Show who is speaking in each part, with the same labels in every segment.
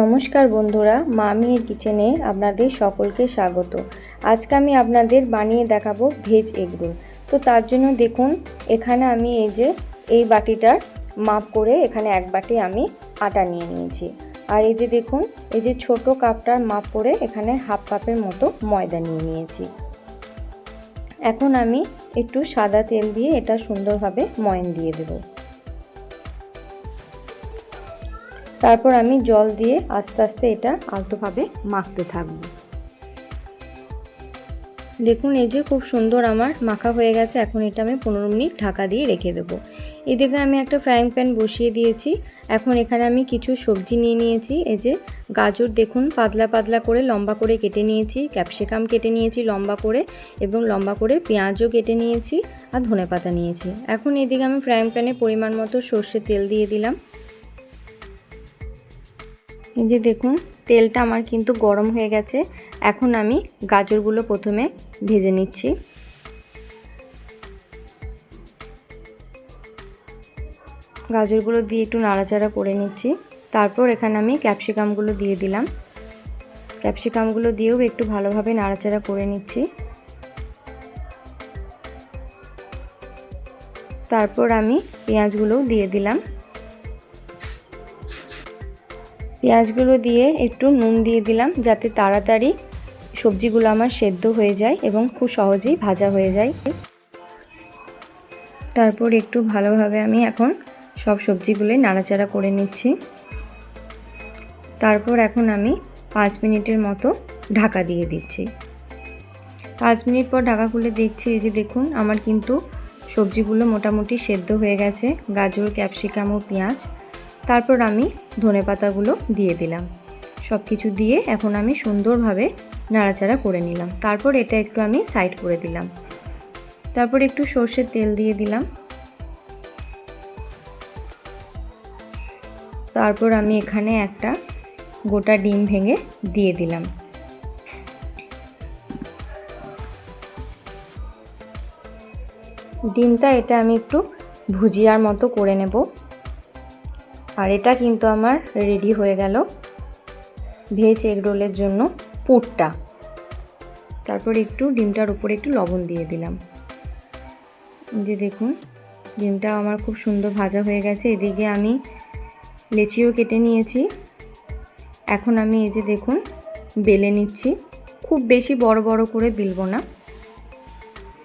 Speaker 1: নমস্কার বন্ধুরা মামির কিচেনে আপনাদের সকলকে স্বাগত। আজকে আমি আপনাদের বানিয়ে দেখাবো ভেজ এগরোল তো তার জন্য দেখুন, এখানে আমি এই যে, এই বাটিটার মাপ করে এখানে এক বাটি আমি আটা নিয়ে নিয়েছি। আর এই যে দেখুন, এই যে ছোট কাপটার মাপ করে এখানে হাফ কাপের মতো ময়দা নিয়ে নিয়েছি। এখন আমি একটু সাদা তেল দিয়ে এটা সুন্দরভাবে ময়ন দিয়ে দেবো। তারপর আমি জল দিয়ে আস্তে আস্তে এটা আলতোভাবে মাখতে থাকব। দেখুন, এই যে খুব সুন্দর আমার মাখা হয়ে গেছে। এখন এটা আমি পনেরো মিনিট ঢাকা দিয়ে রেখে দেবো। এদিকে আমি একটা ফ্রাইং প্যান বসিয়ে দিয়েছি। এখন এখানে আমি কিছু সবজি নিয়ে নিয়েছি। এই যে গাজর, দেখুন, পাতলা পাতলা করে লম্বা করে কেটে নিয়েছি। ক্যাপসিকাম কেটে নিয়েছি লম্বা করে এবং লম্বা করে পেঁয়াজও কেটে নিয়েছি আর ধনে পাতা নিয়েছি। এখন এদিকে আমি ফ্রাইং প্যানে পরিমাণ মতো সর্ষে তেল দিয়ে দিলাম। যে দেখুন, তেলটা আমার কিন্তু গরম হয়ে গেছে। এখন আমি গাজরগুলো প্রথমে ভেজে নিচ্ছি। গাজরগুলো দিয়ে একটু নাড়াচাড়া করে নিচ্ছি। তারপর এখানে আমি ক্যাপসিকামগুলো দিয়ে দিলাম। ক্যাপসিকামগুলো দিয়েও একটু ভালোভাবে নাড়াচাড়া করে নিচ্ছি। তারপর আমি পেঁয়াজগুলোও দিয়ে দিলাম। পেঁয়াজগুলো দিয়ে একটু নুন দিয়ে দিলাম যাতে তাড়াতাড়ি সবজিগুলো আমার সেদ্ধ হয়ে যায় এবং খুব সহজেই ভাজা হয়ে যায়। তারপর একটু ভালোভাবে আমি এখন সব সবজিগুলোই নাড়াচাড়া করে নিচ্ছি। তারপর এখন আমি পাঁচ মিনিটের মতো ঢাকা দিয়ে দিচ্ছি। পাঁচ মিনিট পর ঢাকা খুলে দেখছি এই যে দেখুন, আমার কিন্তু সবজিগুলো মোটামুটি সেদ্ধ হয়ে গেছে। গাজর, ক্যাপসিকাম ও পেঁয়াজ তারপর আমি ধনে পাতাগুলো দিয়ে দিলাম। সব কিছু দিয়ে এখন আমি সুন্দরভাবে নাড়াচাড়া করে নিলাম। তারপর এটা একটু আমি সাইড করে দিলাম। তারপর একটু সর্ষের তেল দিয়ে দিলাম। তারপর আমি এখানে একটা গোটা ডিম ভেঙে দিয়ে দিলাম। ডিমটা এটা আমি একটু ভুজিয়ার মতো করে নেব। আর এটা কিন্তু আমার রেডি হয়ে গেল ভেজ এগ রোলের জন্য পুরটা। তারপর একটু ডিমটার উপরে একটু লবণ দিয়ে দিলাম। যে দেখুন, ডিমটা আমার খুব সুন্দর ভাজা হয়ে গেছে। এদিকে আমি লেচিও কেটে নিয়েছি। এখন আমি এই যে দেখুন, বেলে নিচ্ছি। খুব বেশি বড় বড় করে বেলবো না।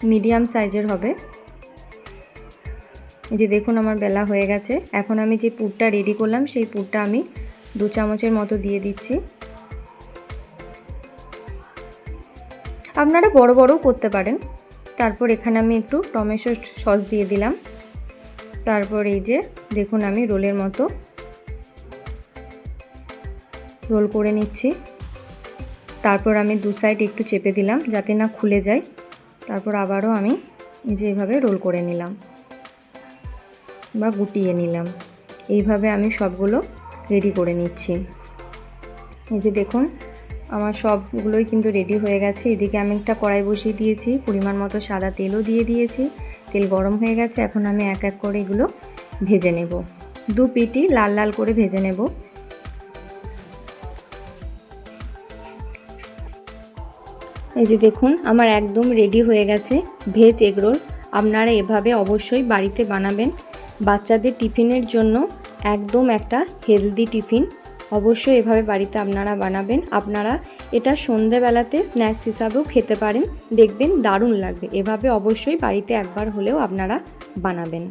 Speaker 1: মিডিয়াম সাইজের হবে। যে দেখুন আমার বেলা হয়ে গেছে। এখন আমি যে পুরটা রেডি করলাম, সেই পুরটা আমি দু চামচের মতো দিয়ে দিচ্ছি। আপনারা বড় বড়ও করতে পারেন। তারপর এখানে আমি একটু টমেটো সস দিয়ে দিলাম। তারপর এই যে দেখুন আমি রোলের মতো রোল করে নিচ্ছি। তারপর আমি দু সাইড একটু চেপে দিলাম যাতে না খুলে যায়। তারপর আবারও আমি এই যে এভাবে রোল করে নিলাম। বা গুটিয়ে নিলাম। এইভাবে আমি সবগুলো রেডি করে নিচ্ছি। এই যে দেখুন, আমার সবগুলোই কিন্তু রেডি হয়ে গেছে। এদিকে আমি একটা কড়াই বসিয়ে দিয়েছি, পরিমাণ মতো সাদা তেলও দিয়ে দিয়েছি। তেল গরম হয়ে গেছে, এখন আমি এক এক করে এগুলো ভেজে নেব। দু পিটি লাল লাল করে ভেজে নেব। এই যে দেখুন, আমার একদম রেডি হয়ে গেছে। ভেজ এগরোল আপনারা এভাবে অবশ্যই বাড়িতে বানাবেন। বাচ্চাদের টিফিনের জন্য একদম একটা হেলদি টিফিন। অবশ্যই এভাবে বাড়িতে আপনারা বানাবেন। আপনারা এটা সন্ধেবেলাতে স্ন্যাক্স হিসাবেও খেতে পারেন। দেখবেন দারুণ লাগবে। এভাবে অবশ্যই বাড়িতে একবার হলেও আপনারা বানাবেন।